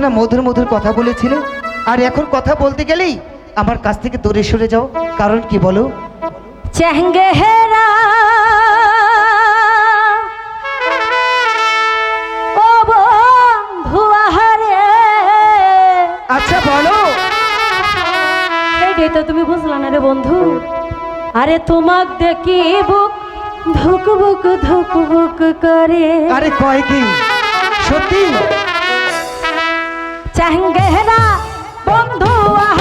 না মধুর মধুর কথা বলেছিলে? আর এখন কথা বলতে গেলেই আমার কাছ থেকে দূরে সরে যাও। কারণ কি বলো? আচ্ছা বলো। এইটাই তো তুমি বুঝলা না রে বন্ধু। আরে তোমাক দেখি বুক ধুক বুক ধুক বুক করে। আরে কয় কি? সত্যি? চেহেরা বন্ধু আহারে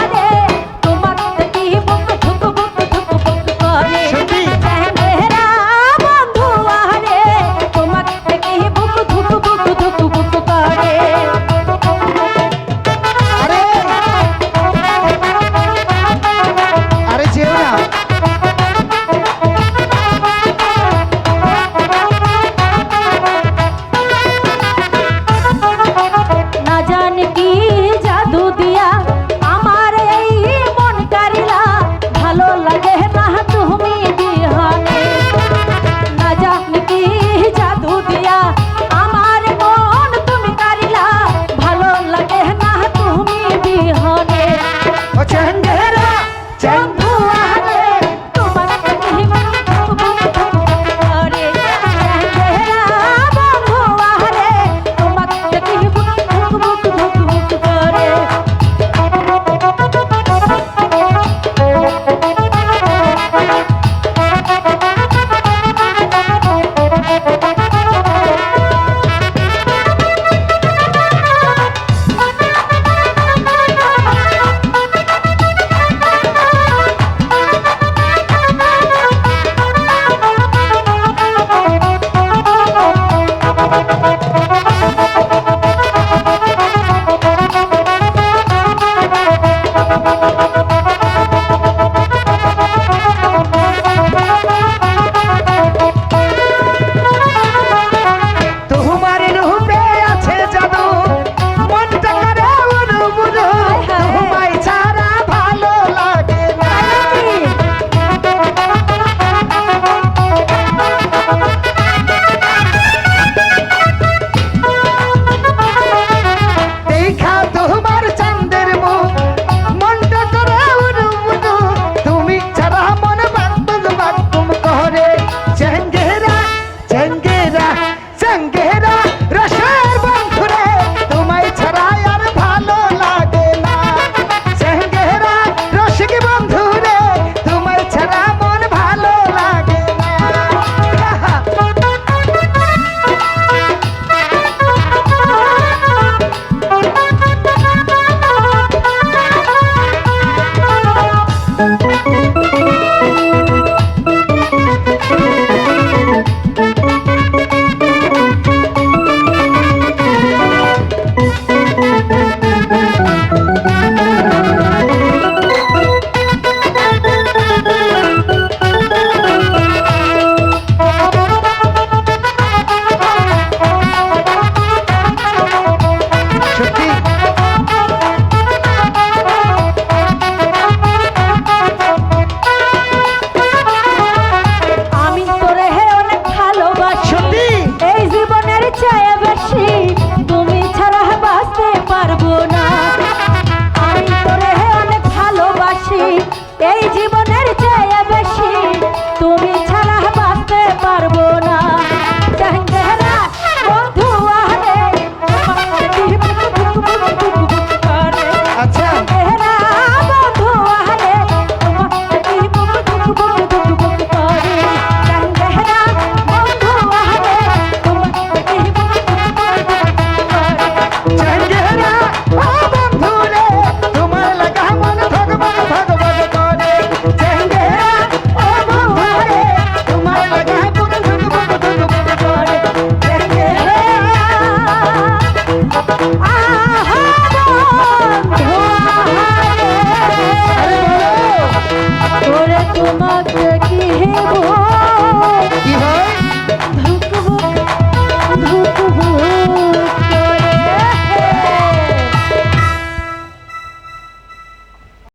Thank.